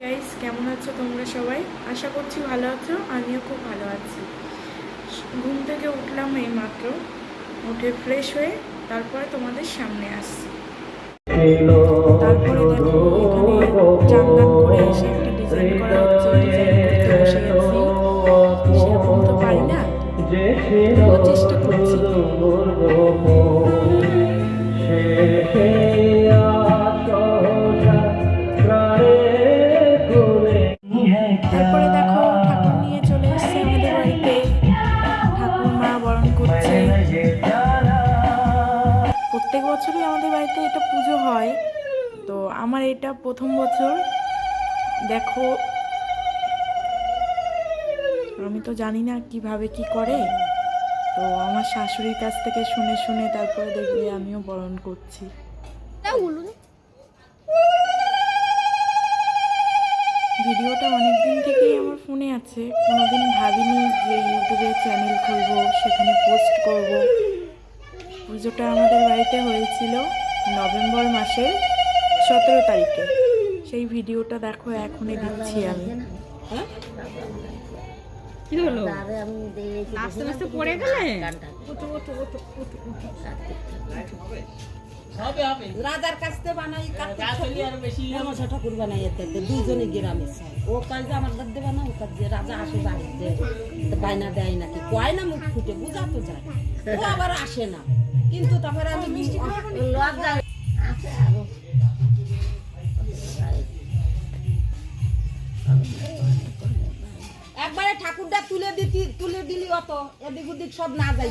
Guys কেমন আছো তোমরা সবাই? আশা করছি ভালো আছো আমিও খুব ভালো আছি। ঘুম থেকে উঠলাম এই মাত্র উঠে ফ্রেশ হয়ে তারপরে তোমাদের সামনে আসছি। তারপরে বছরই আমাদের বাড়িতে এটা পুজো হয়। তো আমার এটা প্রথম বছর। দেখো। আমি তো জানি না কীভাবে কি করে। তো আমার শাশুড়ির কাছ থেকে শুনে শুনে তারপরে দেখবে আমিও বরণ করছি। ভিডিওটা অনেক দিন থেকেই আমার ফোনে আছে। কোনোদিন ভাবিনি যে ইউটিউবে চ্যানেল খুলবো সেখানে পোস্ট পুজোটা আমাদের বাড়িতে হয়েছিল নভেম্বর মাসের সতেরো তারিখে। সেই ভিডিওটা দেখো এখনই দিচ্ছি আমি। কি হলো? তারে আমি দেখি নাচতে পড়ে গেলে রাজার বানাই কাছে ঠাকুর বানাই এতে দুইজনে গ্রামে ও কাজ আমার বানা ও কাজ রাজা আসে বাড়িতে বায়না দেয় নাকি? কয় না মুখ ফুটে বুঝা তো যায়। ও আবার আসে না। কিন্তু তারপরে আমি মিষ্টি লজ্জা একবারে ঠাকুরটা তুলে দিতি তুলে দিলি অত এদিক ওদিক সব না যাই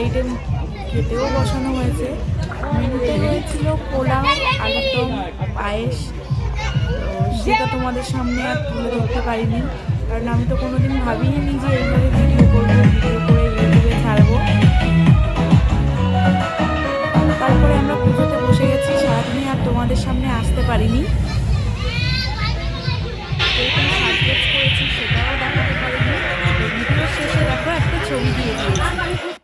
সাইডে খেতেও বসানো হয়েছে। মেনুতে হয়েছিল পোলাও, আলুরদম, পায়েস। সেটা তোমাদের সামনে আর তুলে ধরতে পারিনি, কারণ আমি তো কোনোদিন ভাবিনি যে এইভাবে ভিডিও করব ভিডিও করে ইউটিউবে ছাড়বো। তারপরে আমরা পুজোতে বসে গেছি, সারাদিনই আর তোমাদের সামনে আসতে পারিনি। করেছি, সেটাও দেখাতে পারিনি। ভিডিও শেষে দেখো একটা ছবি দিয়ে দিয়েছি।